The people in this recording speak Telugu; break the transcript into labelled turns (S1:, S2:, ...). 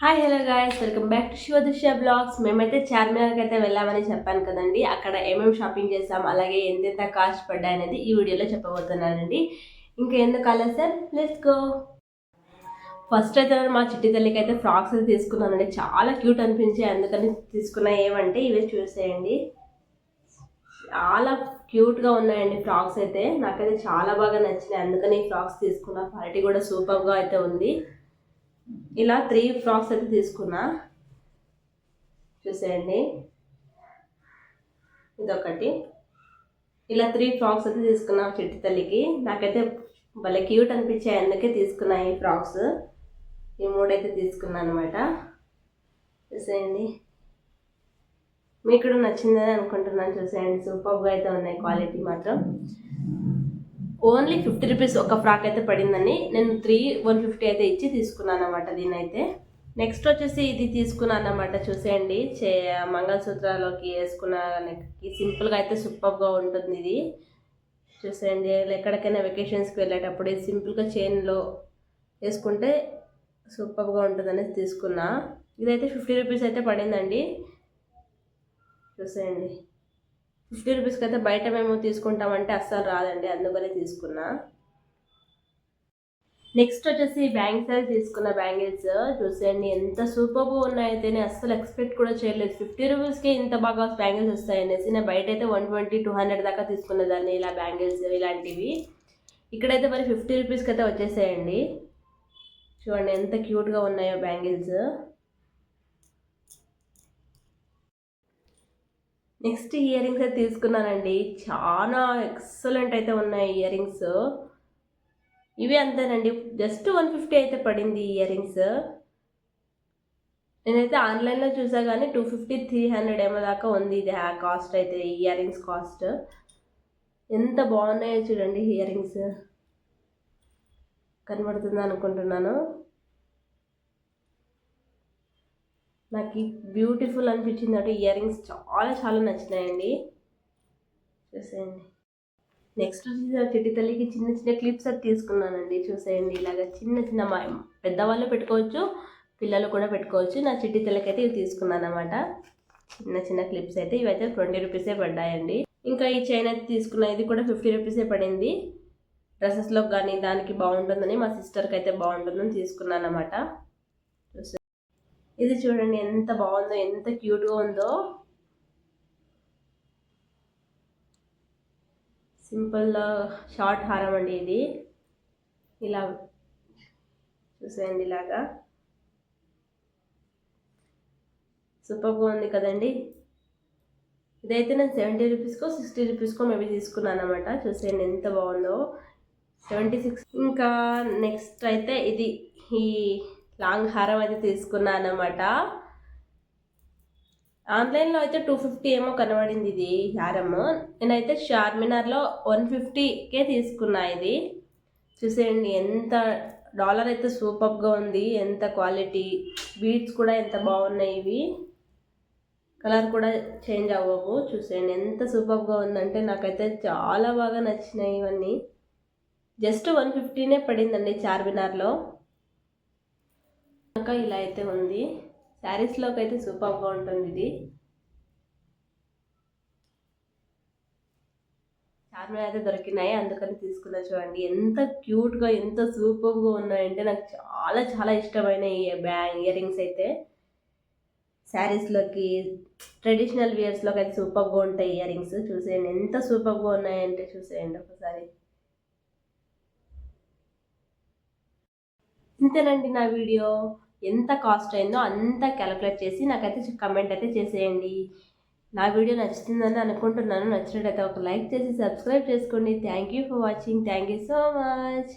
S1: Hi hello guys welcome back to Shivadrishya blogs మేమైతే చార్మినార్కి అయితే వెళ్ళామని చెప్పాను కదండి. అక్కడ ఏమేమి షాపింగ్ చేసాం అలాగే ఎంతెంత కాస్ట్ పడ్డాయి అనేది ఈ వీడియోలో చెప్పబోతున్నానండి. ఇంకా ఎందుకు ఆలస్యం? లెట్స్ గో ఫస్ట్ అయితే మా చిట్టి తల్లికి అయితే ఫ్రాక్స్ అయితే తీసుకున్నానండి. చాలా క్యూట్ అనిపించాయి. అందుకని తీసుకున్న ఏమంటే ఇవే చూసేయండి. చాలా క్యూట్గా ఉన్నాయండి ఫ్రాక్స్ అయితే. నాకైతే చాలా బాగా నచ్చినాయి. అందుకని ఈ ఫ్రాక్స్ తీసుకున్నా క్వాలిటీ కూడా సూపర్గా అయితే ఉంది. ఇలా త్రీ ఫ్రాక్స్ అయితే తీసుకున్నా. చూసేయండి. ఇదొకటి. ఇలా త్రీ ఫ్రాక్స్ అయితే తీసుకున్నా చిట్టి తల్లికి. నాకైతే భలే క్యూట్ అనిపించాయి. అందుకే తీసుకున్నా ఈ ఫ్రాక్స్. ఈ మూడైతే తీసుకున్నాను అనమాట చూసేయండి. మీకు కూడా నచ్చిందని అనుకుంటున్నాను. చూసేయండి. సూపర్గా అయితే ఉన్నాయి క్వాలిటీ మాత్రం. ఓన్లీ ఫిఫ్టీ రూపీస్ ఒక ఫ్రాక్ అయితే పడిందని నేను త్రీ వన్ ఫిఫ్టీ అయితే ఇచ్చి తీసుకున్నాను అనమాట దీనైతే నెక్స్ట్ వచ్చేసి ఇది తీసుకున్నాను అనమాట చూసేయండి. చే మంగళసూత్రాలోకి వేసుకున్న నెక్కి సింపుల్గా అయితే సూపర్గా ఉంటుంది ఇది. చూసేయండి ఎక్కడికైనా వెకేషన్స్కి వెళ్ళేటప్పుడు ఇది సింపుల్గా చైన్లో వేసుకుంటే సూపర్గా ఉంటుందనేసి తీసుకున్నా. ఇదైతే ఫిఫ్టీ రూపీస్ అయితే పడిందండి. చూసేయండి. ఫిఫ్టీ రూపీస్కి అయితే బయట మేము తీసుకుంటామంటే అస్సలు రాదండి అందుకనే తీసుకున్నా. నెక్స్ట్ వచ్చేసి బ్యాంగిల్స్ తీసుకున్న బ్యాంగిల్స్. చూసేయండి ఎంత సూపర్గా ఉన్నాయైతే అస్సలు ఎక్స్పెక్ట్ కూడా చేయలేదు. ఫిఫ్టీ రూపీస్కి ఇంత బాగా బ్యాంగిల్స్ వస్తాయనేసి నేను బయట అయితే వన్ ట్వంటీ టూ హండ్రెడ్ దాకా తీసుకునేదాన్ని ఇలా బ్యాంగిల్స్ ఇలాంటివి. ఇక్కడైతే మరి ఫిఫ్టీ రూపీస్కి అయితే వచ్చేసాయండి. చూడండి ఎంత క్యూట్గా ఉన్నాయో బ్యాంగిల్స్. నెక్స్ట్ ఇయర్ రింగ్స్ అయితే తీసుకున్నానండి. చాలా ఎక్సలెంట్ అయితే ఉన్నాయి ఇయర్ రింగ్స్ ఇవి అంతేనండి. జస్ట్ వన్ ఫిఫ్టీ అయితే పడింది ఇయర్ రింగ్స్ నేనైతే ఆన్లైన్లో చూసా కానీ టూ ఫిఫ్టీ త్రీ హండ్రెడ్ ఏమో దాకా ఉంది ఇది ఆ కాస్ట్ అయితే ఇయర్ రింగ్స్ కాస్ట్. ఎంత బాగున్నాయో చూడండి ఇయర్ రింగ్స్ కనబడుతుంది అనుకుంటున్నాను. నాకు బ్యూటిఫుల్ అనిపించింది. అంటే ఇయర్ రింగ్స్ చాలా చాలా నచ్చినాయండి. చూసేయండి. నెక్స్ట్ వచ్చేసి చిట్టి తల్లికి చిన్న చిన్న క్లిప్స్ అది తీసుకున్నానండి. చూసేయండి. ఇలాగ చిన్న చిన్న మా పెద్దవాళ్ళు పెట్టుకోవచ్చు పిల్లలు కూడా పెట్టుకోవచ్చు. నా చిట్టి తల్లికి అయితే ఇవి తీసుకున్నాను అనమాట చిన్న చిన్న క్లిప్స్ అయితే ఇవైతే ట్వంటీ రూపీసే పడ్డాయండి. ఇంకా ఈ చైన్ అయితే తీసుకున్న ఇది కూడా ఫిఫ్టీ రూపీసే పడింది. డ్రెస్సెస్లో కానీ దానికి బాగుంటుందని మా సిస్టర్కి అయితే బాగుంటుందని తీసుకున్నాను అనమాట ఇది చూడండి ఎంత బాగుందో ఎంత క్యూట్గా ఉందో. సింపుల్ షార్ట్ హారం అండి ఇది. ఇలా చూసేయండి ఇలాగా. సూపర్గా ఉంది కదండి. ఇదైతే నేను సెవెంటీ రూపీస్కో సిక్స్టీ రూపీస్కో మేబీ తీసుకున్నాను అనమాట చూసేయండి ఎంత బాగుందో. Seventy six. ఇంకా నెక్స్ట్ అయితే ఇది ఈ లాంగ్ హారం అయితే తీసుకున్నాను అనమాట ఆన్లైన్లో అయితే టూ ఫిఫ్టీ ఏమో కనబడింది ఇది హారం నేనైతే చార్మినార్లో వన్ ఫిఫ్టీకే తీసుకున్నా ఇది. చూసేయండి ఎంత డాలర్ అయితే సూపర్గా ఉంది ఎంత క్వాలిటీ బీడ్స్ కూడా ఎంత బాగున్నాయి ఇవి. కలర్ కూడా చేంజ్ అవ్వవు చూసేయండి ఎంత సూపర్గా ఉందంటే నాకైతే చాలా బాగా నచ్చినాయి ఇవన్నీ. జస్ట్ వన్ ఫిఫ్టీనే పడిందండి చార్మినార్లో కనుక ఇలా అయితే ఉంది. శారీస్లోకి అయితే సూపర్గా ఉంటుంది ఇది. చార్మినార్ అయితే దొరికినాయి. అందుకని తీసుకున్నా చూడండి. ఎంత క్యూట్గా ఎంత సూపర్గా ఉన్నాయంటే నాకు చాలా చాలా ఇష్టమైన ఈ బ్యాంగ్ ఇయర్ రింగ్స్ అయితే శారీస్లోకి ట్రెడిషనల్ వేర్స్లోకి అయితే సూపర్గా ఉంటాయి ఇయర్ రింగ్స్ చూసేయండి. ఎంత సూపర్గా ఉన్నాయంటే చూసేయండి ఒకసారి. ఇంతేనండి నా వీడియో. ఎంత కాస్ట్ అయిందో అంత క్యాలిక్యులేట్ చేసి నాకైతే కమెంట్ అయితే చేసేయండి. నా వీడియో నచ్చుతుందని అనుకుంటున్నాను. నచ్చినట్టయితే ఒక లైక్ చేసి సబ్స్క్రైబ్ చేసుకోండి. Thank you for watching thank you so much